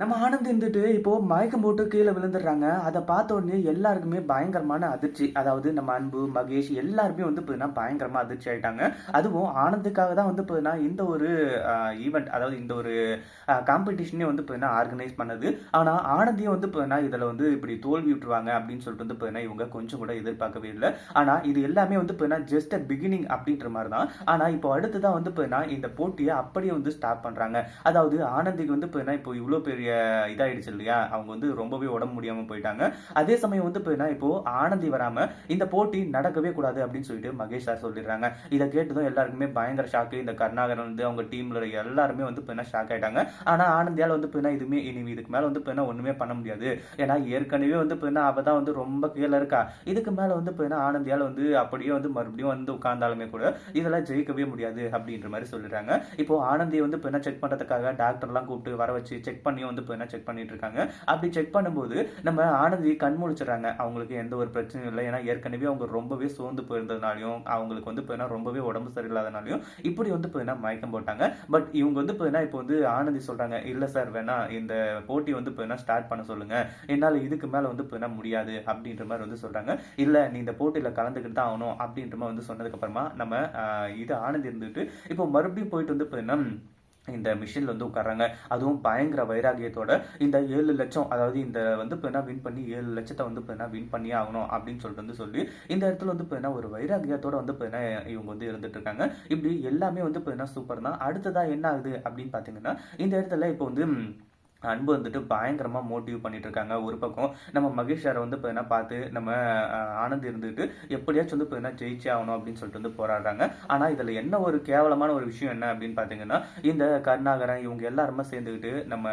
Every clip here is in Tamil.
நம்ம ஆனந்த் இருந்துட்டு இப்போ மயக்கம் போட்டு கீழே விழுந்துடுறாங்க. அதை பார்த்த உடனே எல்லாருக்குமே பயங்கரமான அதிர்ச்சி. அதாவது நம்ம அன்பு மகேஷ் எல்லாருமே வந்து பார்த்தீங்கன்னா பயங்கரமா அதிர்ச்சி ஆயிட்டாங்க. அதுவும் ஆனந்துக்காக தான் வந்து பார்த்தீங்கன்னா இந்த ஒரு ஈவெண்ட் அதாவது இந்த ஒரு காம்படிஷனே வந்து பார்த்தீங்கன்னா ஆர்கனைஸ் பண்ணது. ஆனால் ஆனந்தையும் வந்து பார்த்தீங்கன்னா இதில் வந்து இப்படி தோல்வி விட்டுருவாங்க அப்படின்னு சொல்லிட்டு வந்து பார்த்தீங்கன்னா இவங்க கொஞ்சம் கூட எதிர்பார்க்கவே இல்லை. ஆனால் இது எல்லாமே வந்து பார்த்தீங்கன்னா ஜஸ்ட் அ பிகினிங் அப்படின்ற மாதிரி தான். ஆனால் இப்போ அடுத்ததான் வந்து பார்த்தீங்கன்னா இந்த போட்டியை அப்படியே வந்து ஸ்டாப் பண்ணுறாங்க அதாவது ஆனந்திக்கு வந்து பார்த்தீங்கன்னா இப்போ இவ்வளோ பெரிய இதாயிடுச்சு இல்லையா? அவங்க வந்து ரொம்பவே உடம்பு முடியாமல் போயிட்டாங்க. அதே சமயம் வந்து பார்த்தீங்கன்னா இப்போ ஆனந்தி வராமல் இந்த போட்டி நடக்கவே கூடாது அப்படின்னு சொல்லிட்டு மகேஷ் சார் சொல்லிடுறாங்க. இதை கேட்டதும் எல்லாருக்குமே பயங்கர ஷாக்கு இந்த கருணாகரன் வந்து அவங்க டீம்ல இருக்க எல்லாருமே வந்து பார்த்தீங்கன்னா ஷாக் ஆயிட்டாங்க. ஆனால் ஆனந்தியால் வந்து பார்த்தீங்கன்னா இதுவுமே இனி இதுக்கு மேலே வந்து பார்த்தீங்கன்னா ஒன்றுமே பண்ண முடியாது. ஏன்னா ஏற்கனவே வந்து பார்த்தீங்கன்னா அவள் தான் வந்து ரொம்ப கீழே இருக்கா. இதுக்கு மேலே வந்து பார்த்தீங்கன்னா ஆனந்தியால் வந்து அப்படியே வந்து மறுபடியும் வந்து உட்கார்ந்தாலுமே கூட இதெல்லாம் ஜெயிக்கவே முடியாது அப்படின்ற மாதிரி சொல்லிடுறாங்க. இப்போ ஆனந்தியை வந்து பார்த்தீங்கன்னா செக் பண்ணுறதுக்காக டாக்டர்லாம் கூப்பிட்டு வர வச்சு செக் பண்ணி வந்து என்ன செக் பண்ணிட்டு இருக்காங்க அப்படி செக் பண்ணும்போது நம்ம ஆனந்தி கண் முழிச்சிடுறாங்க. அவங்களுக்கு எந்த ஒரு பிரச்சனையும் இல்லை. ஏன்னா ஏற்கனவே அவங்க ரொம்பவே சோர்ந்து போயிருந்ததுனாலையும் அவங்களுக்கு வந்து இப்போ ரொம்பவே உடம்பு சரியில்லாதனாலையும் இப்படி வந்து இப்போ மயக்கம் போட்டாங்க. பட் இவங்க வந்து இப்போ இப்போ வந்து ஆனந்தி சொல்றாங்க இல்லை சார் வேணா இந்த போட்டி வந்து இப்போ ஸ்டார்ட் பண்ண சொல்லுங்க. என்னால் இதுக்கு மேலே வந்து இப்போ முடியாது. அப்படின்ற மாதிரி வந்து சொல்றாங்க. இல்லை நீ இந்த போட்டியில் கலந்துக்கிட்டு தான் ஆகணும். அப்படின்ற மாதிரி வந்து சொன்னதுக்கு அப்புறமா நம்ம இது ஆனந்தி இருந்துட்டு இப்போ மறுபடியும் போயிட்டு வந்து இப்போ இந்த மிஷினில் வந்து உட்காராங்க அதுவும் பயங்கர வைராகியத்தோட இந்த ஏழு லட்சம் அதாவது இந்த வந்து இப்போ வின் பண்ணி ஏழு லட்சத்தை வந்து இப்போ வின் பண்ணியே ஆகணும் அப்படின்னு சொல்லிட்டு வந்து சொல்லி இந்த இடத்துல வந்து இப்போ ஒரு வைராகியத்தோட வந்து இப்போ இவங்க வந்து இருந்துட்டு இருக்காங்க. இப்படி எல்லாமே வந்து இப்போ சூப்பர் தான். அடுத்ததா என்ன ஆகுது அப்படின்னு பார்த்தீங்கன்னா இந்த இடத்துல இப்போ வந்து அன்பு வந்துட்டு பயங்கரமாக மோட்டிவ் பண்ணிட்டு இருக்காங்க ஒரு பக்கம். நம்ம மகேஷ் சாரை வந்து பார்த்தீங்கன்னா பார்த்து நம்ம ஆனந்த் இருந்துட்டு எப்படியாச்சும் வந்து பார்த்தீங்கன்னா ஜெயிச்சே ஆகணும் அப்படின்னு சொல்லிட்டு வந்து போராடுறாங்க. ஆனால் இதில் என்ன ஒரு கேவலமான ஒரு விஷயம் என்ன அப்படின்னு பார்த்தீங்கன்னா இந்த கருணாகரன் இவங்க எல்லாருமே சேர்ந்துக்கிட்டு நம்ம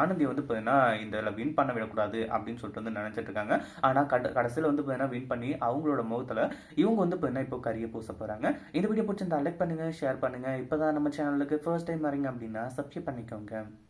ஆனந்தி வந்து பார்த்தீங்கன்னா இதில் வின் பண்ண விடக்கூடாது அப்படின்னு சொல்லிட்டு வந்து நினச்சிட்டு இருக்காங்க ஆனால் கட கடைசியில் வந்து பார்த்தீங்கன்னா வின் பண்ணி அவங்களோட முகத்தில் இவங்க வந்து பார்த்தீங்கன்னா இப்போ கறியை பூச போகிறாங்க இந்த வீடியோ பிடிச்சிருந்தா லைக் பண்ணுங்கள் ஷேர் இப்போ தான் நம்ம சேனலுக்கு ஃபர்ஸ்ட் டைம் வரீங்க அப்படின்னா சப்ஸ்கிரைப் பண்ணிக்கோங்க.